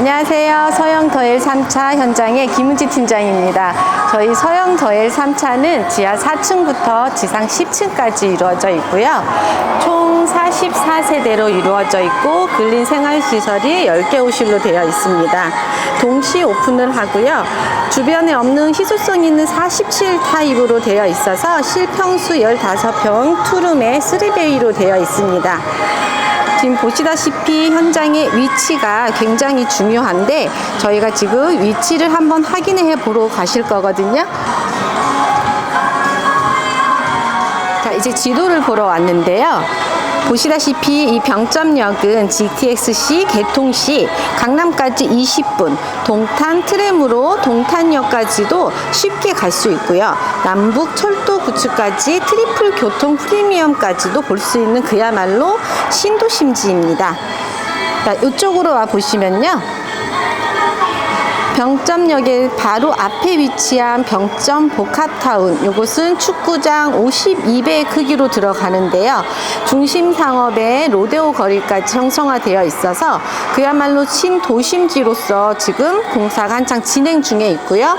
안녕하세요. 서영더엘 3차 현장의 김은지 팀장입니다. 저희 서영더엘 3차는 지하 4층부터 지상 10층까지 이루어져 있고요. 총 44세대로 이루어져 있고 근린 생활시설이 10개 호실로 되어 있습니다. 동시 오픈을 하고요. 주변에 없는 희소성 있는 47 타입으로 되어 있어서 실평수 15평 투룸에 3베이로 되어 있습니다. 지금 보시다시피 현장의 위치가 굉장히 중요한데 저희가 지금 위치를 한번 확인해 보러 가실 거거든요. 자, 이제 지도를 보러 왔는데요. 보시다시피 이 병점역은 GTX-C 개통 시 강남까지 20분, 동탄 트램으로 동탄역까지도 쉽게 갈 수 있고요. 남북 철도 구축까지 트리플 교통 프리미엄까지도 볼 수 있는 그야말로 신도심지입니다. 자, 이쪽으로 와 보시면요. 병점역의 바로 앞에 위치한 병점 복합타운. 이곳은 축구장 52배 크기로 들어가는데요. 중심 상업에 로데오 거리까지 형성화되어 있어서 그야말로 신도심지로서 지금 공사가 한창 진행 중에 있고요.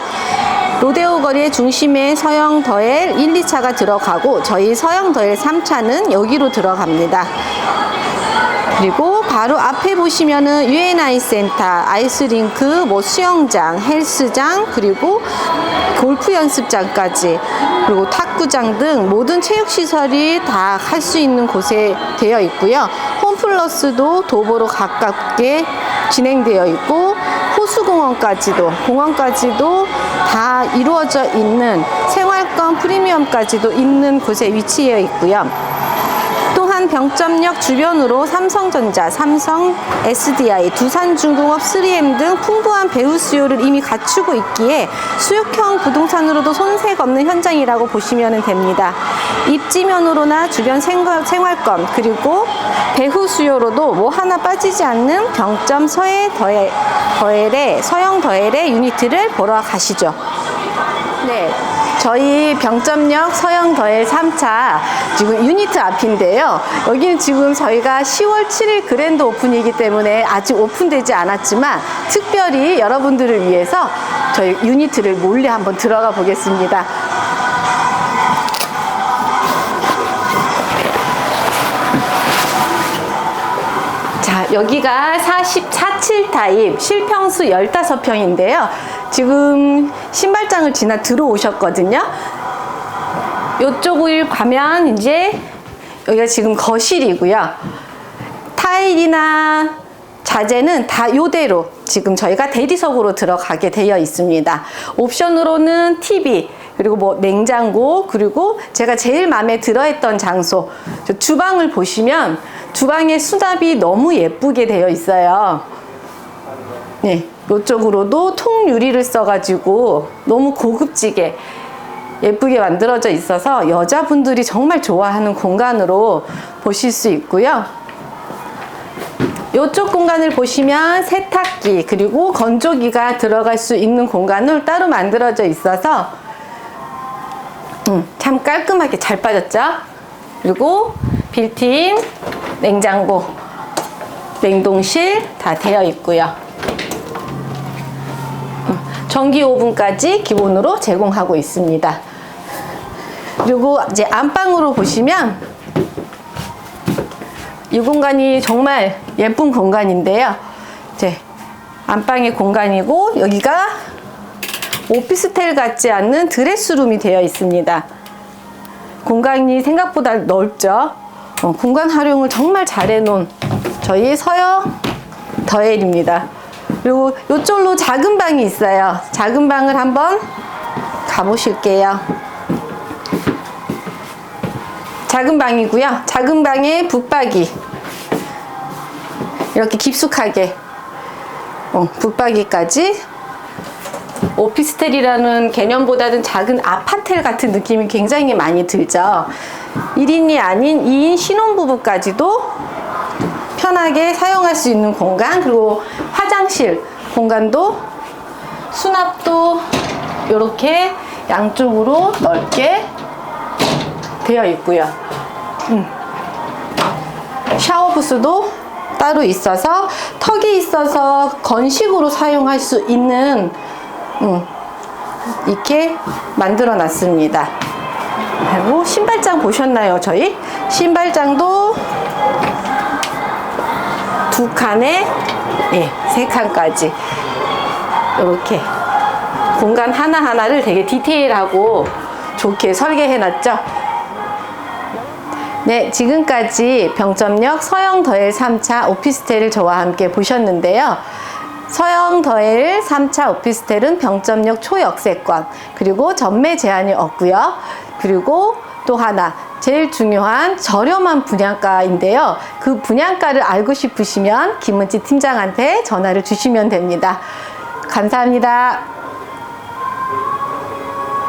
로데오 거리의 중심에 서영 더엘 1, 2차가 들어가고 저희 서영 더엘 3차는 여기로 들어갑니다. 그리고 바로 앞에 보시면은 UNI 센터, 아이스링크, 뭐 수영장, 헬스장, 그리고 골프 연습장까지, 그리고 탁구장 등 모든 체육 시설이 다 할 수 있는 곳에 되어 있고요. 홈플러스도 도보로 가깝게 진행되어 있고 호수공원까지도 공원까지도 다 이루어져 있는 생활권 프리미엄까지도 있는 곳에 위치해 있고요. 또한 병점역 주변으로 삼성전자, 삼성, SDI, 두산중공업 3M 등 풍부한 배후 수요를 이미 갖추고 있기에 수육형 부동산으로도 손색 없는 현장이라고 보시면 됩니다. 입지면으로나 주변 생활, 생활권 그리고 배후 수요로도 뭐 하나 빠지지 않는 병점 서해 더엘, 더엘의 서영 더엘의 유니트를 보러 가시죠. 네. 저희 병점역 서영더엘 3차 지금 유니트 앞인데요. 여기는 지금 저희가 10월 7일 그랜드 오픈이기 때문에 아직 오픈되지 않았지만 특별히 여러분들을 위해서 저희 유니트를 몰래 한번 들어가 보겠습니다. 여기가 44칠 타입 실평수 15평인데요. 지금 신발장을 지나 들어오셨거든요. 이쪽을 가면 이제 여기가 지금 거실이고요. 타일이나 자재는 다 이대로 지금 저희가 대리석으로 들어가게 되어 있습니다. 옵션으로는 TV, 그리고 뭐 냉장고, 그리고 제가 제일 마음에 들어했던 장소, 저 주방을 보시면 주방의 수납이 너무 예쁘게 되어 있어요. 네, 이쪽으로도 통 유리를 써가지고 너무 고급지게 예쁘게 만들어져 있어서 여자분들이 정말 좋아하는 공간으로 보실 수 있고요. 이쪽 공간을 보시면 세탁기 그리고 건조기가 들어갈 수 있는 공간을 따로 만들어져 있어서 음, 참 깔끔하게 잘 빠졌죠? 그리고 빌트인 냉장고, 냉동실 다 되어 있고요. 음, 전기 오븐까지 기본으로 제공하고 있습니다. 그리고 이제 안방으로 보시면 이 공간이 정말 예쁜 공간인데요. 이제 안방의 공간이고 여기가 오피스텔 같지 않는 드레스룸이 되어 있습니다. 공간이 생각보다 넓죠. 어, 공간 활용을 정말 잘 해놓은 저희 서영 더엘입니다. 그리고 이쪽으로 작은 방이 있어요. 작은 방을 한번 가보실게요. 작은 방이고요. 작은 방에 붙박이 이렇게 깊숙하게 어, 붙박이까지 오피스텔이라는 개념보다는 작은 아파텔 같은 느낌이 굉장히 많이 들죠. 1인이 아닌 2인 신혼부부까지도 편하게 사용할 수 있는 공간, 그리고 화장실 공간도 수납도 이렇게 양쪽으로 넓게 되어 있고요. 음. 샤워 부스도 따로 있어서 턱이 있어서 건식으로 사용할 수 있는 음, 이렇게 만들어 놨습니다. 그리고 신발장 보셨나요, 저희? 신발장도 두 칸에 예, 세 칸까지 이렇게 공간 하나하나를 되게 디테일하고 좋게 설계해 놨죠. 네, 지금까지 병점역 서영더엘 3차 오피스텔을 저와 함께 보셨는데요. 서영더엘 3차 오피스텔은 병점역 초역세권, 그리고 전매 제한이 없고요. 그리고 또 하나, 제일 중요한 저렴한 분양가인데요. 그 분양가를 알고 싶으시면 김은지 팀장한테 전화를 주시면 됩니다. 감사합니다.